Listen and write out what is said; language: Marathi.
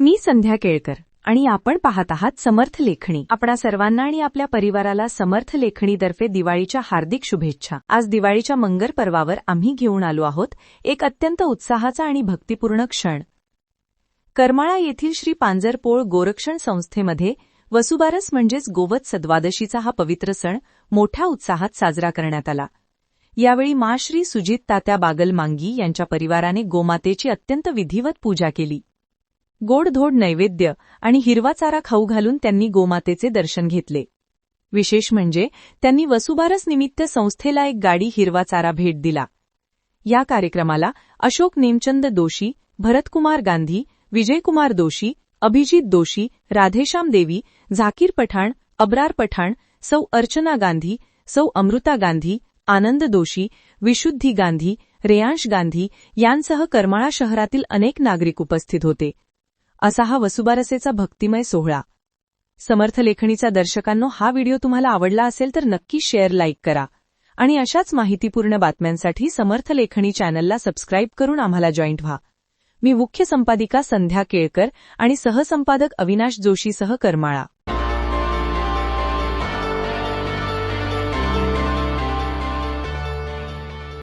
मी संध्या केळकर आणि आपण पाहत आहात समर्थ लेखणी. आपणा सर्वांना आणि आपल्या परिवाराला समर्थ लेखणीतर्फे दिवाळीच्या हार्दिक शुभेच्छा. आज दिवाळीच्या मंगर पर्वावर आम्ही घेऊन आलो आहोत एक अत्यंत उत्साहाचा आणि भक्तिपूर्ण क्षण. करमाळा येथील श्री पांजरपोळ गोरक्षण संस्थेमध्ये वसुबारस म्हणजेच गोवत सद्वादशीचा हा पवित्र सण मोठ्या उत्साहात साजरा करण्यात आला. यावेळी मा श्री सुजित तात्या बागल मांगी यांच्या परिवाराने गोमातेची अत्यंत विधिवत पूजा केली. गोडधोड नैवेद्य आणि हिरवा चारा खाऊ घालून त्यांनी गोमातेचे दर्शन घेतले. विशेष म्हणजे त्यांनी वसुबारस निमित्त संस्थेला एक गाडी हिरवा चारा भेट दिला. या कार्यक्रमाला अशोक नेमचंद दोशी भरतकुमार गांधी विजयकुमार दोशी अभिजित दोशी राधेश्याम देवी झाकीर पठाण अब्रार पठाण सौ अर्चना गांधी सौ अमृता गांधी आनंद दोशी विशुद्धी गांधी रेयांश गांधी यांसह करमाळा शहरातील अनेक नागरिक उपस्थित होते. असा हा वसुबारसेचा भक्तिमय सोहळा. समर्थ लेखणीचा दर्शकांनो हा व्हिडिओ तुम्हाला आवडला असेल तर नक्की शेअर लाईक करा. आणि अशाच माहितीपूर्ण बातम्यांसाठी समर्थ लेखणी चॅनलला सबस्क्राईब करून आम्हाला जॉईंट व्हा. मी मुख्य संपादिका संध्या केळकर आणि सहसंपादक अविनाश जोशीसह करमाळा.